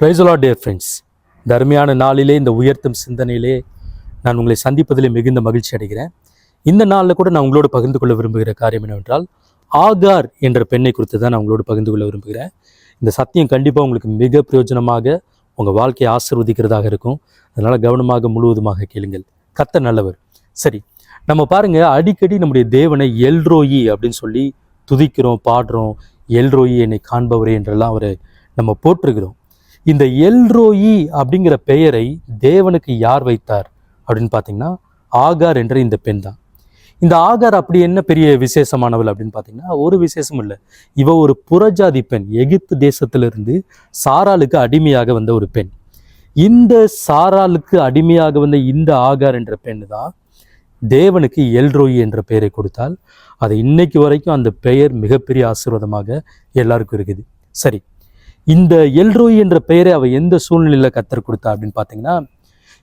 பிரைசலா dear friends இந்த அருமையான நாளிலே இந்த உயர்த்தும் சிந்தனையிலே நான் உங்களை சந்திப்பதிலே மிகுந்த மகிழ்ச்சி அடைகிறேன். இந்த நாளில் கூட நான் உங்களோடு பகிர்ந்து கொள்ள விரும்புகிற காரியம் என்னவென்றால் ஆகார் என்ற பெண்ணை குறித்து தான் நான் உங்களோடு பகிர்ந்து கொள்ள விரும்புகிறேன். இந்த சத்தியம் கண்டிப்பாக உங்களுக்கு மிக பிரயோஜனமாக உங்கள் வாழ்க்கையை ஆசிர்வதிக்கிறதாக இருக்கும். அதனால் கவனமாக முழுவதுமாக கேளுங்கள். கத்த நல்லவர். சரி நம்ம பாருங்கள் அடிக்கடி நம்முடைய தேவனை எல்ரோயி அப்படின்னு சொல்லி துதிக்கிறோம் பாடுறோம் எல்ரோயி என்னை காண்பவரே என்றெல்லாம் அவரை நம்ம போட்டிருக்கிறோம் இந்த எல்ரோயி அப்படிங்கிற பெயரை தேவனுக்கு யார் வைத்தார் அப்படின்னு பார்த்தீங்கன்னா ஆகார் என்ற இந்த பெண் தான். இந்த ஆகார் அப்படி என்ன பெரிய விசேஷமானவள் அப்படின்னு பார்த்தீங்கன்னா ஒரு விசேஷம் இல்லை. இவ ஒரு புறஜாதி பெண் எகிப்து தேசத்திலிருந்து சாராளுக்கு அடிமையாக வந்த ஒரு பெண். இந்த சாராளுக்கு அடிமையாக வந்த இந்த ஆகார் என்ற பெண் தான் தேவனுக்கு எல்ரோயி என்ற பெயரை கொடுத்தால் அது இன்னைக்கு வரைக்கும் அந்த பெயர் மிகப்பெரிய ஆசீர்வாதமாக எல்லாருக்கும் இருக்குது. சரி இந்த எல்ரோய் என்ற பெயரை அவள் எந்த சூழ்நிலையில் கத்தர் கொடுத்தா அப்படின்னு பார்த்தீங்கன்னா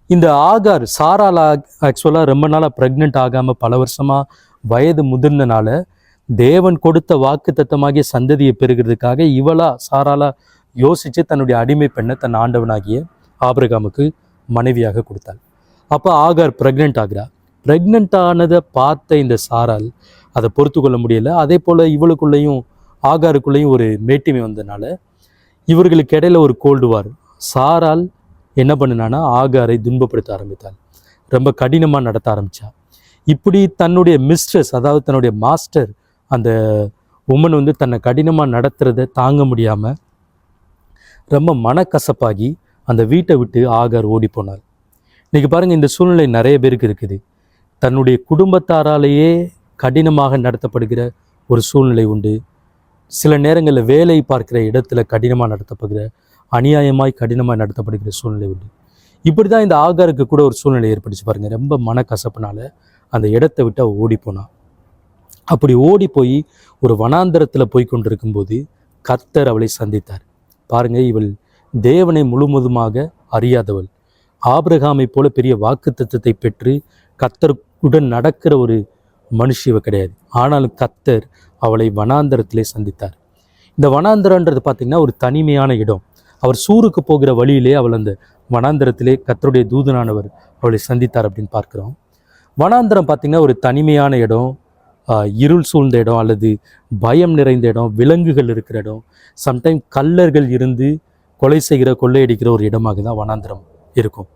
இந்த ஆகார் சாரால் ஆக்சுவலாக ரொம்ப நாளாக ப்ரெக்னென்ட் ஆகாமல் பல வருஷமாக வயது முதிர்ந்தனால தேவன் கொடுத்த வாக்கு தத்தமாகிய சந்ததியை பெறுகிறதுக்காக இவளா சாராலா யோசித்து தன்னுடைய அடிமை பெண்ணை தன் ஆண்டவனாகிய ஆபிரகாமுக்கு மனைவியாக கொடுத்தாள். அப்போ ஆகார் ப்ரெக்னென்ட் ஆகிறா. ப்ரெக்னென்ட் ஆனதை பார்த்த இந்த சாரால் அதை பொறுத்து கொள்ள முடியல. அதே போல் இவளுக்குள்ளேயும் ஆகாருக்குள்ளேயும் ஒரு மேட்டிமை வந்ததுனால இவர்களுக்கு இடையில ஒரு கோல்டு வார் சாரால் என்ன பண்ணினான்னா ஆகாரை துன்பப்படுத்த ஆரம்பித்தாள். ரொம்ப கடினமாக நடத்த ஆரம்பித்தா இப்படி தன்னுடைய மிஸ்ட்ரஸ் அதாவது தன்னுடைய மாஸ்டர் அந்த உமன் வந்து தன்னை கடினமாக நடத்துறத தாங்க முடியாமல் ரொம்ப மனக்கசப்பாகி அந்த வீட்டை விட்டு ஆகார் ஓடி போனார். பாருங்கள் இந்த சூழ்நிலை நிறைய பேருக்கு இருக்குது. தன்னுடைய குடும்பத்தாராலேயே கடினமாக நடத்தப்படுகிற ஒரு சூழ்நிலை உண்டு. சில நேரங்களில் வேலை பார்க்கிற இடத்துல கடினமாக நடத்தப்படுகிற அநியாயமாய் கடினமாக நடத்தப்படுகிற சூழ்நிலை உண்டு. இப்படி தான் இந்த ஆகாருக்கு கூட ஒரு சூழ்நிலை ஏற்பட்டுச்சு பாருங்க. ரொம்ப மனக்கசப்புனால அந்த இடத்தை விட்டு அவள் ஓடி போனான் அப்படி ஓடி போய் ஒரு வனாந்தரத்தில் போய் கொண்டிருக்கும்போது கத்தர் அவளை சந்தித்தார். பாருங்க இவள் தேவனை முழுவதுமாக அறியாதவள். ஆபிரகாமை போல பெரிய வாக்குத்தத்தத்தை பெற்று கத்தருடன் நடக்கிற ஒரு மனுஷிவ கிடையாது. ஆனாலும் கத்தர் அவளை வனாந்தரத்திலே சந்தித்தார். இந்த வனாந்தரன்றது பார்த்திங்கன்னா ஒரு தனிமையான இடம். அவர் சூருக்கு போகிற வழியிலே அவள் அந்த வனாந்தரத்திலே கத்தருடைய தூதனானவர் அவளை சந்தித்தார் அப்படின்னு பார்க்குறோம். வனாந்தரம் பார்த்திங்கன்னா ஒரு தனிமையான இடம் இருள் சூழ்ந்த இடம் அல்லது பயம் நிறைந்த இடம் விலங்குகள் இருக்கிற இடம். சம்டைம் கல்லர்கள் இருந்து கொலை செய்கிற கொள்ளையடிக்கிற ஒரு இடமாக தான் வனாந்தரம் இருக்கும்.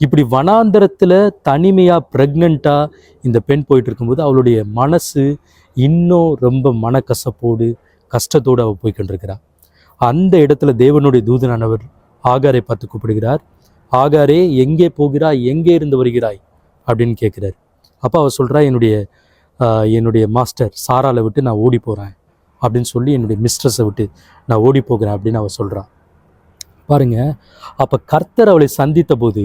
இப்படி வனாந்தரத்தில் தனிமையாக ப்ரெக்னெண்ட்டாக இந்த பெண் போயிட்டு இருக்கும்போது அவளுடைய மனசு இன்னும் ரொம்ப மனக்கசப்போடு கஷ்டத்தோடு அவள் போய்க்கொண்டிருக்கிறா. அந்த இடத்துல தேவனுடைய தூதனானவர் ஆகாரை பார்த்து கூப்பிடுகிறார். ஆகாரே எங்கே போகிறாய்? எங்கே இருந்து வருகிறாய்? அப்படின்னு கேட்குறாரு. அப்போ அவள் சொல்கிறா என்னுடைய என்னுடைய மாஸ்டர் சாராவில் விட்டு நான் ஓடி போகிறேன் அப்படின்னு சொல்லி என்னுடைய மிஸ்ட்ரஸை விட்டு நான் ஓடி போகிறேன் அப்படின்னு அவள் சொல்கிறா பாருங்க அப்போ கர்த்தர் அவளை சந்தித்த போது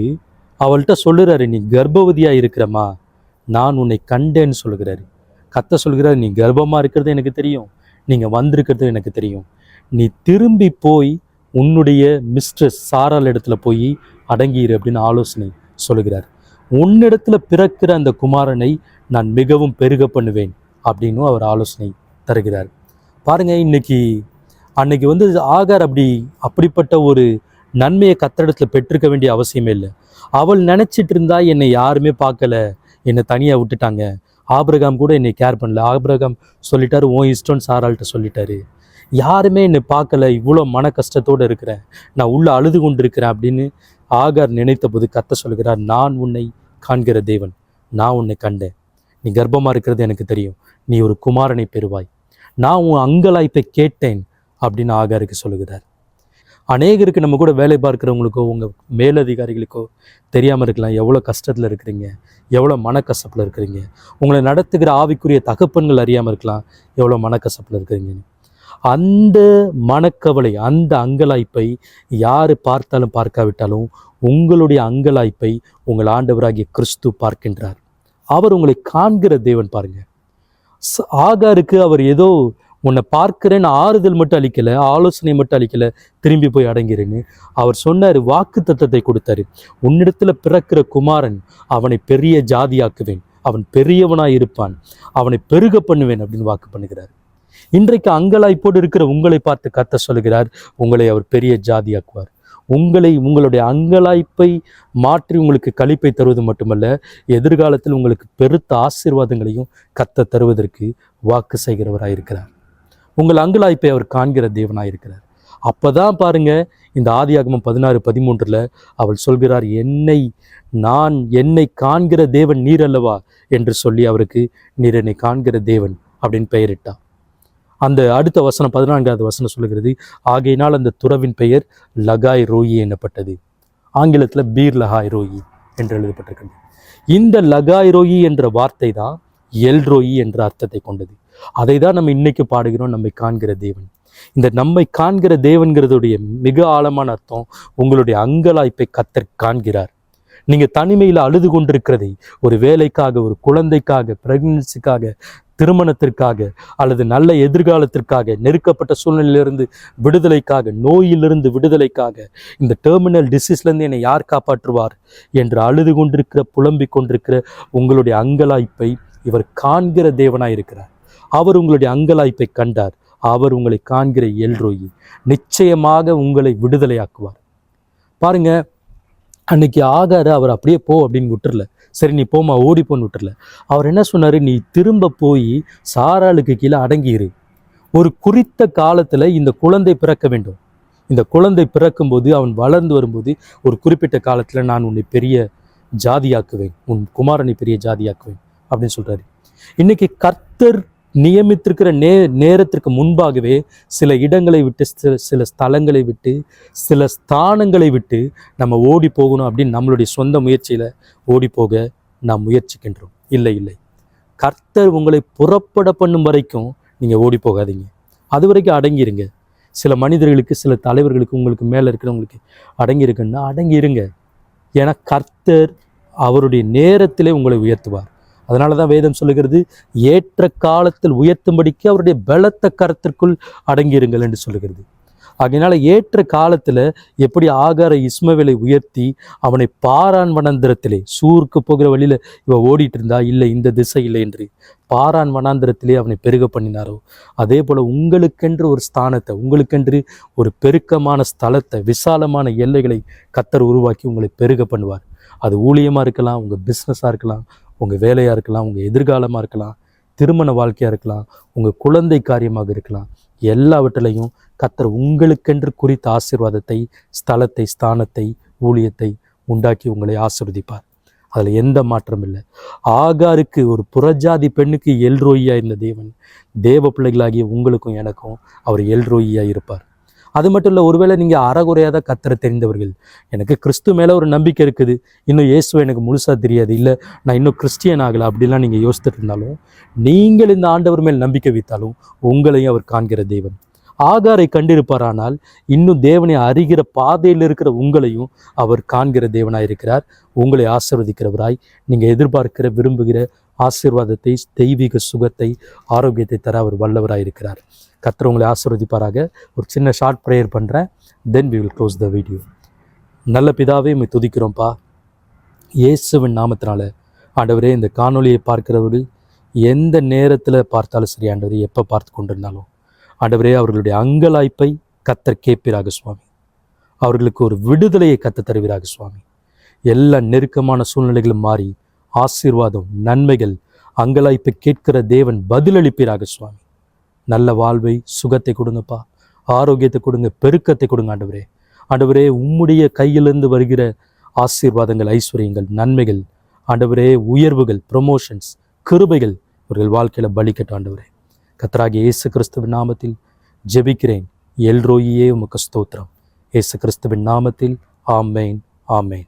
அவள்கிட்ட சொல்லுறாரு நீ கர்ப்பவதியா இருக்கிறம்மா. நான் உன்னை கண்டேன்னு சொல்கிறாரு கத்த சொல்கிறாரு நீ கர்ப்பமா இருக்கிறது எனக்கு தெரியும். நீங்க வந்திருக்கிறது எனக்கு தெரியும். நீ திரும்பி போய் உன்னுடைய மிஸ்ட்ரஸ் சாரால் இடத்துல போய் அடங்கியிரு அப்படின்னு ஆலோசனை சொல்லுகிறார். உன்னிடத்துல பிறக்கிற அந்த குமாரனை நான் மிகவும் பெருக பண்ணுவேன் அப்படின்னும் அவர் ஆலோசனை தருகிறார். பாருங்க இன்னைக்கு அன்னைக்கு வந்து ஆகார் அப்படி அப்படிப்பட்ட ஒரு நன்மையை கத்தடத்தில் பெற்றிருக்க வேண்டிய அவசியமே இல்லை. அவள் நினச்சிட்டு இருந்தா என்னை யாருமே பார்க்கல. என்னை தனியாக விட்டுட்டாங்க. ஆபிரகாம் கூட என்னை கேர் பண்ணல. ஆபிரகாம் சொல்லிட்டாரு ஓ இஷ்டம்னு சாராள்கிட்ட சொல்லிட்டாரு. யாருமே என்னை பார்க்கல. இவ்வளோ மன கஷ்டத்தோடு இருக்கிறேன். நான் உள்ள அழுது கொண்டு இருக்கிறேன் அப்படின்னு ஆகார் நினைத்த போது கத்த சொல்கிறார் நான் உன்னை காண்கிற தேவன். நான் உன்னை கண்டேன். நீ கர்ப்பமாக இருக்கிறது எனக்கு தெரியும். நீ ஒரு குமாரனை பெறுவாய். நான் உன் அங்கலாய்ப்பை கேட்டேன் அப்படின்னு ஆகாருக்கு சொல்லுகிறார். அநேகருக்கு நம்ம கூட வேலை பார்க்குறவங்களுக்கோ உங்கள் மேலதிகாரிகளுக்கோ தெரியாமல் இருக்கலாம். எவ்வளோ கஷ்டத்தில் இருக்கிறீங்க? எவ்வளோ மனக்கசப்பில் இருக்கிறீங்க? உங்களை நடத்துகிற ஆவிக்குரிய தகப்பன்கள் அறியாமல் இருக்கலாம். எவ்வளோ மனக்கசப்பில் இருக்கிறீங்கன்னு அந்த மனக்கவலை அந்த அங்கலாய்ப்பை யார் பார்த்தாலும் பார்க்காவிட்டாலும் உங்களுடைய அங்கலாய்ப்பை உங்கள் ஆண்டவராகிய கிறிஸ்து பார்க்கின்றார். அவர் உங்களை காண்கிற தேவன் பாருங்கள் ஆகாருக்கு அவர் ஏதோ உன்னை பார்க்கிறேன்னு ஆறுதல் மட்டும் அளிக்கல ஆலோசனை மட்டும் அளிக்கல திரும்பி போய் அடங்கிறேன்னு அவர் சொன்னார் வாக்கு தத்தத்தை கொடுத்தாரு. உன்னிடத்துல பிறக்கிற குமாரன் அவனை பெரிய ஜாதியாக்குவேன் அவன் பெரியவனாய் இருப்பான் அவனை பெருக பண்ணுவேன் அப்படின்னு வாக்கு பண்ணுகிறார். இன்றைக்கு அங்கலாய்ப்போடு இருக்கிற உங்களை பார்த்து கத்த சொல்கிறார் உங்களை அவர் பெரிய ஜாதியாக்குவார். உங்களை உங்களுடைய அங்கலாய்ப்பை மாற்றி உங்களுக்கு கழிப்பை தருவது மட்டுமல்ல எதிர்காலத்தில் உங்களுக்கு பெருத்த ஆசீர்வாதங்களையும் கத்த தருவதற்கு வாக்கு செய்கிறவராயிருக்கிறார். உங்கள் அங்கலாய்ப்பை அவர் காண்கிற தேவனாயிருக்கிறார். அப்பதான் பாருங்க இந்த ஆதி ஆகமம் பதினாறு பதிமூன்றில் அவள் சொல்கிறார் என்னை நான் என்னை காண்கிற தேவன் நீர் அல்லவா? என்று சொல்லி அவருக்கு நீர் என்னை காண்கிற தேவன் அப்படின்னு பெயரிட்டா அந்த அடுத்த வசனம் பதினான்காவது வசனம் சொல்லுகிறது ஆகையினால் அந்த துறவின் பெயர் லகாய் ரோயி எனப்பட்டது ஆங்கிலத்தில் பீர் லகாய் ரோயி என்று எழுதப்பட்டிருக்கிறது. இந்த லகாய் ரோயி என்ற வார்த்தை தான் எல் ரோயி என்ற அர்த்தத்தை கொண்டது. அதை தான் நம்ம இன்னைக்கு பாடுகிறோம் நம்மை காண்கிற தேவன். இந்த நம்மை காண்கிற தேவன்கிறதுடைய மிக ஆழமான அர்த்தம் உங்களுடைய அங்கலாய்ப்பை கத்தர் காண்கிறார். நீங்க தனிமையில் அழுது கொண்டிருக்கிறதை ஒரு வேலைக்காக ஒரு குழந்தைக்காக பிரெக்னன்சிக்காக திருமணத்திற்காக அல்லது நல்ல எதிர்காலத்திற்காக நெருக்கப்பட்ட சூழ்நிலையிலிருந்து விடுதலைக்காக நோயிலிருந்து விடுதலைக்காக இந்த டெர்மினல் டிசீஸ்லேருந்து என்னை யார் காப்பாற்றுவார் என்று அழுது கொண்டிருக்கிற புலம்பிக் கொண்டிருக்கிற உங்களுடைய அங்கலாய்ப்பை இவர் காண்கிற தேவனாய் இருக்கிறார் அவர் உங்களுடைய அங்கலாய்ப்பை கண்டார். அவர் உங்களை காண்கிற எல்ரோயி நிச்சயமாக உங்களை விடுதலையாக்குவார். பாருங்க அன்னைக்கு ஆகாரு அவர் அப்படியே போ அப்படின்னு விட்டுறல. சரி நீ போமா ஓடி போன்னு விட்டுறல. அவர் என்ன சொன்னார்? நீ திரும்ப போய் சாராளுக்கு கீழே அடங்கியிரு ஒரு குறித்த காலத்தில் இந்த குழந்தை பிறக்க வேண்டும். இந்த குழந்தை பிறக்கும்போது அவன் வளர்ந்து வரும்போது ஒரு குறிப்பிட்ட காலத்தில் நான் உன்னை பெரிய ஜாதியாக்குவேன். உன் குமாரனை பெரிய ஜாதியாக்குவேன் அப்படின்னு சொல்கிறாரு இன்னைக்கு கர்த்தர் நியமித்திருக்கிற நே நேரத்திற்கு முன்பாகவே சில இடங்களை விட்டு சில சில ஸ்தலங்களை விட்டு சில ஸ்தானங்களை விட்டு நம்ம ஓடி போகணும் அப்படின்னு நம்மளுடைய சொந்த முயற்சியில் ஓடி போக நாம் முயற்சிக்கின்றோம். இல்லை இல்லை. கர்த்தர் உங்களை புறப்பட பண்ணும் வரைக்கும் நீங்கள் ஓடி போகாதீங்க. அது வரைக்கும் அடங்கிருங்க சில மனிதர்களுக்கு சில தலைவர்களுக்கு உங்களுக்கு மேலே இருக்கிறவங்களுக்கு அடங்கியிருக்குன்னா அடங்கியிருங்க. ஏன்னா கர்த்தர் அவருடைய நேரத்திலே உங்களை உயர்த்துவார். அதனால தான் வேதம் சொல்லுகிறது ஏற்ற காலத்தில் உயர்த்தும்படிக்கு அவருடைய பலத்த கரத்திற்குள் அடங்கியிருங்கள் என்று சொல்லுகிறது. அதனால ஏற்ற காலத்தில் எப்படி ஆகார இஸ்மவேலை உயர்த்தி அவனை பாரான் வனாந்திரத்திலே சூருக்கு போகிற வழியில் இவ ஓடிட்டு இருந்தா இல்லை இந்த திசை இல்லை என்று பாரான் வனாந்திரத்திலே அவனை பெருக பண்ணினாரோ அதே போல் உங்களுக்கென்று ஒரு ஸ்தானத்தை உங்களுக்கென்று ஒரு பெருக்கமான ஸ்தலத்தை விசாலமான எல்லைகளை கத்தர் உருவாக்கி உங்களை பெருக பண்ணுவார். அது ஊழியமாக இருக்கலாம் உங்கள் பிஸ்னஸாக இருக்கலாம் உங்கள் வேலையாக இருக்கலாம் உங்கள் எதிர்காலமாக இருக்கலாம் திருமண வாழ்க்கையாக இருக்கலாம் உங்கள் குழந்தை காரியமாக இருக்கலாம் எல்லாவற்றிலையும் கத்தர் உங்களுக்கென்று குறித்த ஆசீர்வாதத்தை ஸ்தலத்தை ஸ்தானத்தை ஊழியத்தை உண்டாக்கி உங்களை ஆசிர்வதிப்பார். அதில் எந்த மாற்றம் இல்லை. ஆகாருக்கு ஒரு புறஜாதி பெண்ணுக்கு எல்ரோயியா இருந்த தேவன் தேவ பிள்ளைகளாகிய உங்களுக்கும் எனக்கும் அவர் எல்ரோயியா இருப்பார். அது மட்டும் இல்லை ஒருவேளை நீங்கள் அறகுறையாக தான் கத்தரை தெரிந்தவர்கள். எனக்கு கிறிஸ்து மேலே ஒரு நம்பிக்கை இருக்குது. இன்னும் இயேசுவை எனக்கு முழுசாக தெரியாது. இல்லை நான் இன்னும் கிறிஸ்டியன் ஆகலை. அப்படிலாம் நீங்கள் யோசித்துட்டு இருந்தாலும் நீங்கள் இந்த ஆண்டவர் மேல் நம்பிக்கை வைத்தாலும் உங்களையும் அவர் காண்கிற தேவன். ஆகாரை கண்டிருப்பாரானால் இன்னும் தேவனை அறிகிற பாதையில் இருக்கிற உங்களையும் அவர் காண்கிற தேவனாய் இருக்கிறார் உங்களை ஆசிர்வதிக்கிறவராய் நீங்கள் எதிர்பார்க்கிற விரும்புகிற ஆசீர்வாதத்தை தெய்வீக சுகத்தை ஆரோக்கியத்தை தர அவர் வல்லவராக இருக்கிறார் கத்திர உங்களை ஆசிர்வதிப்பாராக. ஒரு சின்ன ஷார்ட் ப்ரேயர் பண்ணுறேன் then we will close the video நல்ல பிதாவே உம்மை துதிக்கிறோம்ப்பா. இயேசுவின் நாமத்தினால ஆண்டவரே இந்த காணொலியை பார்க்கிறவர்கள் எந்த நேரத்தில் பார்த்தாலும் சரி ஆண்டவரே எப்போ பார்த்து கொண்டிருந்தாலும். ஆண்டவரே அவர்களுடைய அங்கலாய்ப்பை கத்தர் கேட்பீராக சுவாமி. அவர்களுக்கு ஒரு விடுதலையை கத்த தருவீராக சுவாமி. எல்லா நெருக்கமான சூழ்நிலைகளும் மாறி ஆசீர்வாதம் நன்மைகள் அங்கலாய்ப்பை கேட்கிற தேவன் பதிலளிப்பீராக சுவாமி. நல்ல வாழ்வை சுகத்தை கொடுங்கப்பா. ஆரோக்கியத்தை கொடுங்க பெருக்கத்தை கொடுங்க ஆண்டவரே. ஆண்டவரே உம்முடைய கையிலிருந்து வருகிற ஆசீர்வாதங்கள் ஐஸ்வர்யங்கள் நன்மைகள் ஆண்டவரே உயர்வுகள் ப்ரொமோஷன்ஸ் கிருபைகள் இவர்கள் வாழ்க்கையில் பலிக்கட்டும் ஆண்டவரே. கத்தராகிய இயேசு கிறிஸ்துவின் நாமத்தில் ஜெபிக்கிறேன். எல்ரோயியே உமக்கு ஸ்தோத்திரம். இயேசு கிறிஸ்துவின் நாமத்தில் ஆமேன் ஆமேன்.